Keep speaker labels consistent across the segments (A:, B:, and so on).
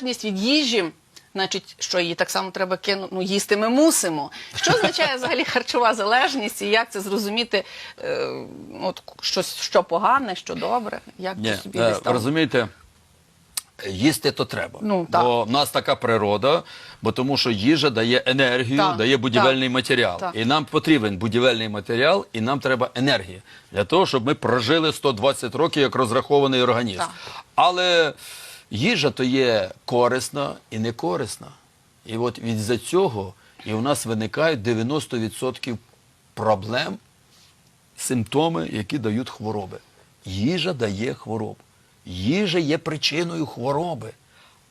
A: залежність від їжі. Значить, що її так само треба кинути, ну їсти ми мусимо. Що означає взагалі харчова залежність і як це зрозуміти, е, от щось що погане, що добре? Як
B: Ні,
A: собі
B: е,
A: десь там?
B: розумієте, їсти то треба.
A: Ну, так.
B: бо в нас така природа, бо тому що їжа дає енергію,
A: Так,
B: дає будівельний
A: так,
B: матеріал.
A: так.
B: І нам потрібен будівельний матеріал, і нам треба енергія для того, щоб ми прожили 120 років як розрахований організм.
A: Так.
B: Але їжа то є корисна і не корисна. І от від за цього і у нас виникають 90% проблем симптоми, які дають хвороби. Їжа дає хворобу. Їжа є причиною хвороби.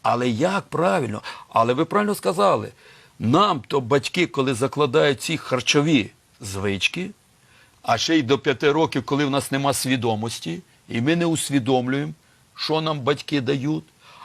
B: Але як правильно? Але ви правильно сказали, нам то батьки, коли закладають ці харчові звички, а ще й до п'яти років, коли в нас нема свідомості, і ми не усвідомлюємо, що нам батьки дають.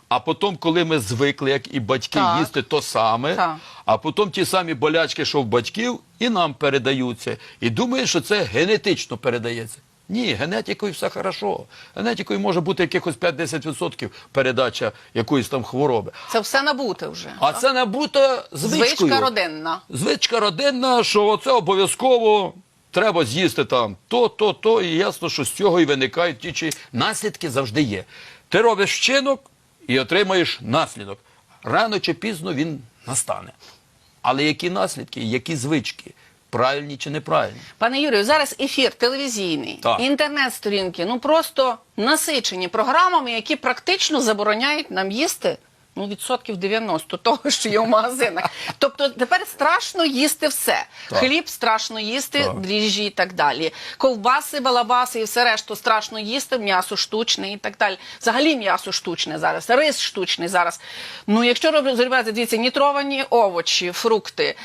B: А потім, коли ми звикли, як і батьки,
A: Так.
B: їсти то саме,
A: Так.
B: а потім ті самі болячки, що в батьків, і нам передаються. І думають, що це генетично передається. Ні, генетикою все хорошо. Генетикою може бути якихось 5-10% передача якоїсь там хвороби.
A: Це все набуте вже.
B: А це набута звичкою.
A: Звичка родинна.
B: Звичка родинна, що це обов'язково треба з'їсти там то, то, то, і ясно, що з цього і виникають ті чи наслідки завжди є. Ти робиш вчинок і отримаєш наслідок. Рано чи пізно він настане. Але які наслідки, які звички, правильні чи неправильні?
A: Пане Юрію, зараз ефір телевізійний, інтернет-сторінки, ну просто насичені програмами, які практично забороняють нам їсти. Ну, відсотків 90 того, що є в магазинах. Тобто тепер страшно їсти все.
B: Так.
A: Хліб страшно їсти,
B: Так.
A: дріжджі і так далі. Ковбаси, балабаси і все решту страшно їсти, м'ясо штучне і так далі. Взагалі м'ясо штучне зараз, рис штучний зараз. Ну, якщо робити, дивіться, нітровані овочі, фрукти.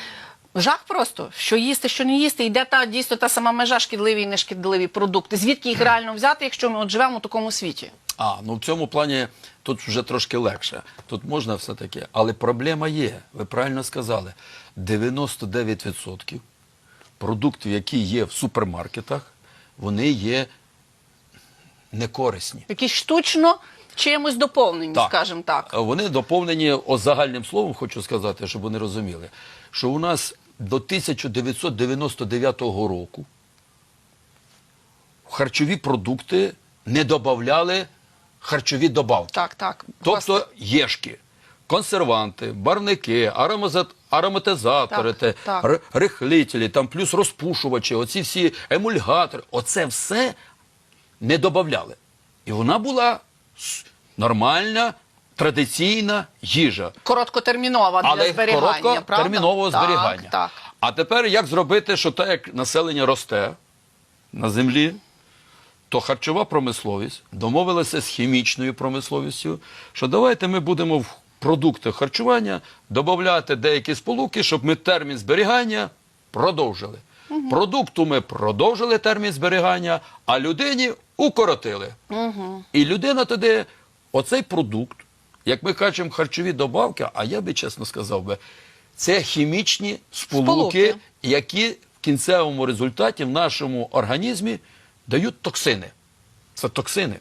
A: Жах просто, що їсти, що не їсти, йде та дійсно та сама межа шкідливі і нешкідливі продукти. Звідки їх реально взяти, якщо ми от живемо у такому світі?
B: А, ну в цьому плані тут вже трошки легше. Тут можна все таке. Але проблема є. Ви правильно сказали. 99% продуктів, які є в супермаркетах, вони є некорисні.
A: Якісь штучно чимось доповнені, скажімо так.
B: Вони доповнені о, загальним словом, хочу сказати, щоб вони розуміли, що у нас до 1999 року харчові продукти не додавали харчові добавки.
A: Так, так.
B: Тобто
A: Власне,
B: єшки, консерванти, барвники, аромаза- ароматизатори,
A: Так,
B: те,
A: так.
B: рихлителі, там плюс розпушувачі, оці всі емульгатори, оце все не додавали. І вона була нормальна, традиційна їжа.
A: короткотермінова для
B: Але
A: зберігання, правда?
B: короткотермінового
A: Так,
B: зберігання.
A: Так,
B: А тепер як зробити, що так як населення росте на землі, то харчова промисловість домовилася з хімічною промисловістю, що давайте ми будемо в продукти харчування додати деякі сполуки, щоб ми термін зберігання продовжили. Продукту ми продовжили термін зберігання, а людині укоротили. І людина тоді, оцей продукт, як ми кажемо, харчові добавки, а я би чесно сказав би, це хімічні сполуки,
A: Сполуки.
B: які в кінцевому результаті в нашому організмі дають токсини. Це токсини,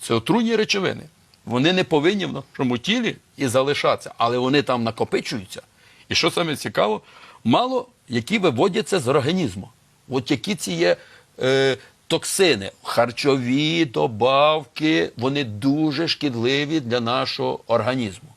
B: це отруйні речовини. Вони не повинні в нашому тілі і залишатися, але вони там накопичуються. І що саме цікаво, мало які виводяться з організму. От які ці є е, токсини, харчові добавки, вони дуже шкідливі для нашого організму.